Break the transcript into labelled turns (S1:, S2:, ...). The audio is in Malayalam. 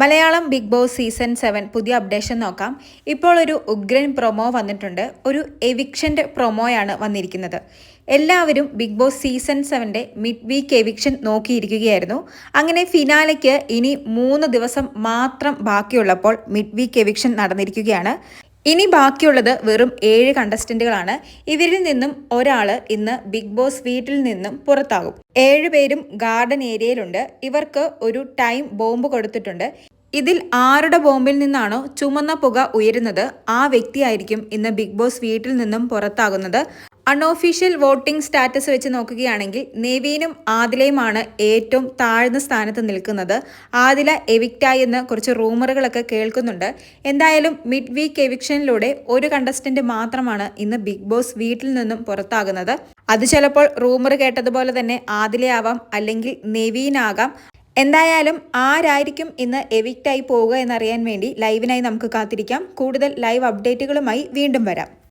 S1: Malayalam Bigg Boss season seven പുതിയ അപ്ഡേഷൻ നോക്കാം. ഇപ്പോൾ ഒരു ഉഗ്രൻ പ്രൊമോ വന്നിട്ടുണ്ട്. ഒരു എവിക്ഷന്റെ പ്രൊമോയാണ് വന്നിരിക്കുന്നത്. എല്ലാവരും ബിഗ് ബോസ് സീസൺ സെവന്റെ മിഡ് വീക്ക് എവിക്ഷൻ നോക്കിയിരിക്കുകയായിരുന്നു. അങ്ങനെ ഫിനാലയ്ക്ക് ഇനി മൂന്ന് ദിവസം മാത്രം ബാക്കിയുള്ളപ്പോൾ മിഡ് വീക്ക് എവിക്ഷൻ നടന്നിരിക്കുകയാണ്. ഇനി ബാക്കിയുള്ളത് വെറും ഏഴ് കണ്ടസ്റ്റന്റുകളാണ് ഇവരിൽ നിന്നും ഒരാൾ ഇന്ന് ബിഗ് ബോസ് വീട്ടിൽ നിന്നും പുറത്താകും. ഏഴുപേരും ഗാർഡൻ ഏരിയയിലുണ്ട് ഇവർക്ക് ഒരു ടൈം ബോംബ് കൊടുത്തിട്ടുണ്ട്. ഇതിൽ ആരുടെ ബോംബിൽ നിന്നാണോ ചുമന്ന പുക ഉയരുന്നത് ആ വ്യക്തിയായിരിക്കും ഇന്ന് ബിഗ് ബോസ് വീട്ടിൽ നിന്നും പുറത്താകുന്നത്. അൺഒഫീഷ്യൽ വോട്ടിംഗ് സ്റ്റാറ്റസ് വെച്ച് നോക്കുകയാണെങ്കിൽ നെവീനും ആദിലയുമാണ് ഏറ്റവും താഴ്ന്ന സ്ഥാനത്ത് നിൽക്കുന്നത്. ആദില എവിക്റ്റായി എന്ന് കുറച്ച് റൂമറുകളൊക്കെ കേൾക്കുന്നുണ്ട്. എന്തായാലും മിഡ് വീക്ക് എവിക്ഷനിലൂടെ ഒരു കണ്ടസ്റ്റന്റ് മാത്രമാണ് ഇന്ന് ബിഗ് ബോസ് വീട്ടിൽ നിന്നും പുറത്താകുന്നത്. അത് ചിലപ്പോൾ റൂമർ കേട്ടതുപോലെ തന്നെ ആദിലയാവാം അല്ലെങ്കിൽ നെവീനാകാം എന്തായാലും ആരായിരിക്കും ഇന്ന് എവിക്റ്റായി പോവുക എന്നറിയാൻ വേണ്ടി ലൈവിനായി നമുക്ക് കാത്തിരിക്കാം. കൂടുതൽ ലൈവ് അപ്ഡേറ്റുകളുമായി വീണ്ടും വരാം.